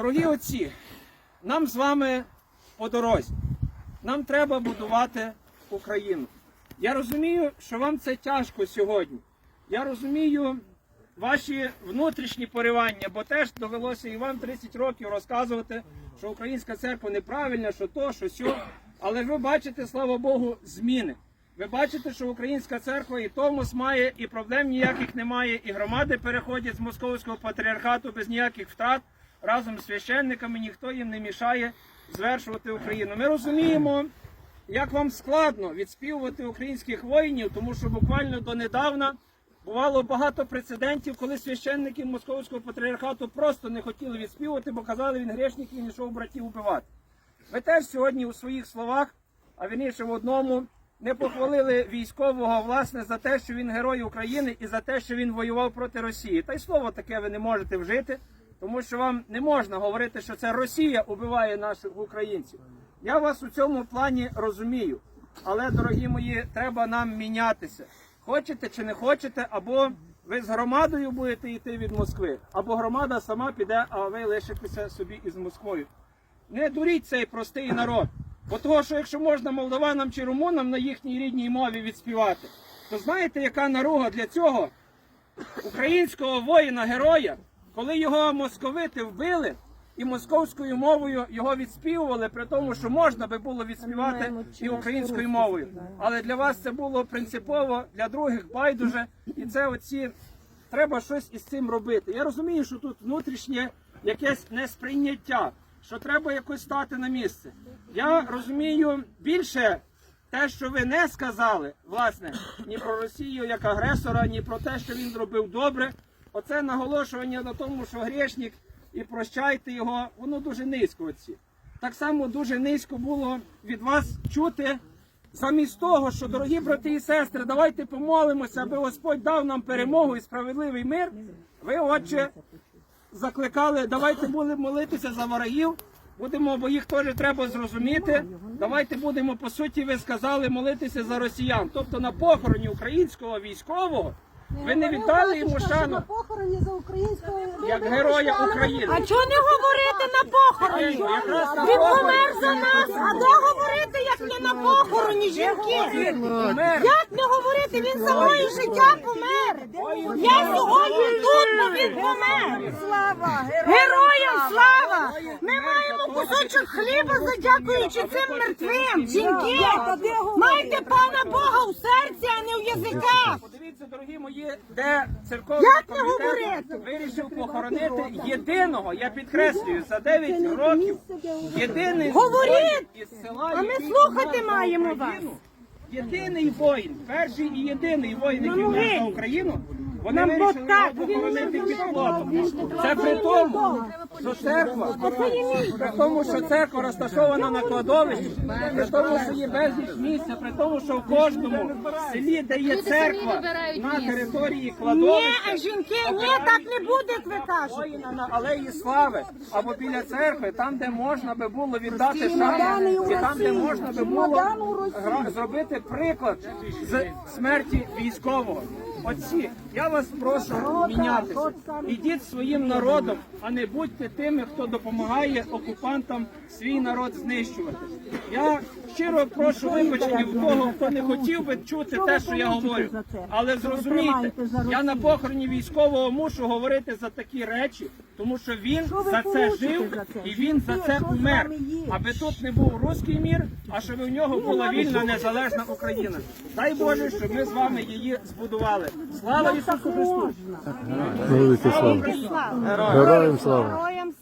Дорогі отці, нам з вами по дорозі. Нам треба будувати Україну. Я розумію, що вам це тяжко сьогодні. Я розумію ваші внутрішні поривання, бо теж довелося і вам 30 років розказувати, що українська церква неправильна, що то, що сьо. Але ви бачите, слава Богу, зміни. Ви бачите, що українська церква і Томос має, і проблем ніяких немає, і громади переходять з московського патріархату без ніяких втрат разом з священниками, ніхто їм не мішає звершувати Україну. Ми розуміємо, як вам складно відспівувати українських воїнів, тому що буквально донедавна бувало багато прецедентів, коли священники московського патріархату просто не хотіли відспівувати, бо казали, він грешник не йшов братів убивати. Ви теж сьогодні у своїх словах, а вірніше в одному, не похвалили військового власне за те, що він герой України і за те, що він воював проти Росії. Та й слово таке ви не можете вжити, тому що вам не можна говорити, що це Росія убиває наших українців. Я вас у цьому плані розумію. Але, дорогі мої, треба нам мінятися. Хочете чи не хочете, або ви з громадою будете йти від Москви, або громада сама піде, а ви лишитеся собі із Москвою. Не дуріть цей простий народ. Бо того, що якщо можна молдаванам чи румунам на їхній рідній мові відспівати, то знаєте, яка наруга для цього українського воїна, героя, коли його московити вбили і московською мовою його відспівували, при тому, що можна би було відспівати і українською мовою. Але для вас це було принципово, для других байдуже, і це оці треба щось із цим робити. Я розумію, що тут внутрішнє якесь несприйняття, що треба якось стати на місце. Я розумію більше те, що ви не сказали, власне, ні про Росію як агресора, ні про те, що він зробив добре. Оце наголошування на тому, що грешник і прощайте його, воно дуже низько. Оці. Так само дуже низько було від вас чути. Замість того, що, дорогі брати і сестри, давайте помолимося, аби Господь дав нам перемогу і справедливий мир. Ви, отче, закликали, давайте будемо молитися за ворогів. Будемо, бо їх теж треба зрозуміти. Давайте будемо, по суті, ви сказали, молитися за росіян. Тобто на похороні українського військового ви не віддали йому шану на похороні за українського як героя України. А чого не говорити на похороні? Ну, Він помер за нас, а де говорити, як не на похороні, жінки? Як не говорити? Він за моє життя помер. Я сьогодні тут, бо він помер. Слава! Героям слава! Ми маємо кусочок хліба, задякуючи цим мертвим. Жінки, майте пана Бога у серці, а не в язиках. Подивіться, дорогі мої, де церковний комітет вирішив похоронити єдиного, я підкреслюю, за 9 років єдиний воїн із села, А ми який слухати маємо вас. Єдиний воїн, перший і єдиний воїн, який помер за. Україну. Вони Нам вирішили його похоронити під плотом. Це при тому, що церква, при тому, що церква розташована на кладовищі, при тому, що є безліч місця, при тому, що в кожному селі, де є церква на території Ні, кладовища, жінки, ні, так не буде, як ви кажете. воїна на алеї слави або біля церкви, там, де можна би було віддати шану, і там, де можна би було гра- зробити приклад з смерті військового. Отці, я вас прошу мінятися. Ідіть своїм народом, а не будьте тими, хто допомагає окупантам свій народ знищувати. Я щиро прошу вибачення в того, хто не хотів би чути те, що я говорю. Але зрозумійте, я на похороні військового мушу говорити за такі речі, тому що він за це жив і він за це умер. Аби тут не був руський мір, а щоб у нього була вільна незалежна Україна. Дай Боже, щоб ми з вами її збудували. Слава Ісусу Христу! Героям слава. Героям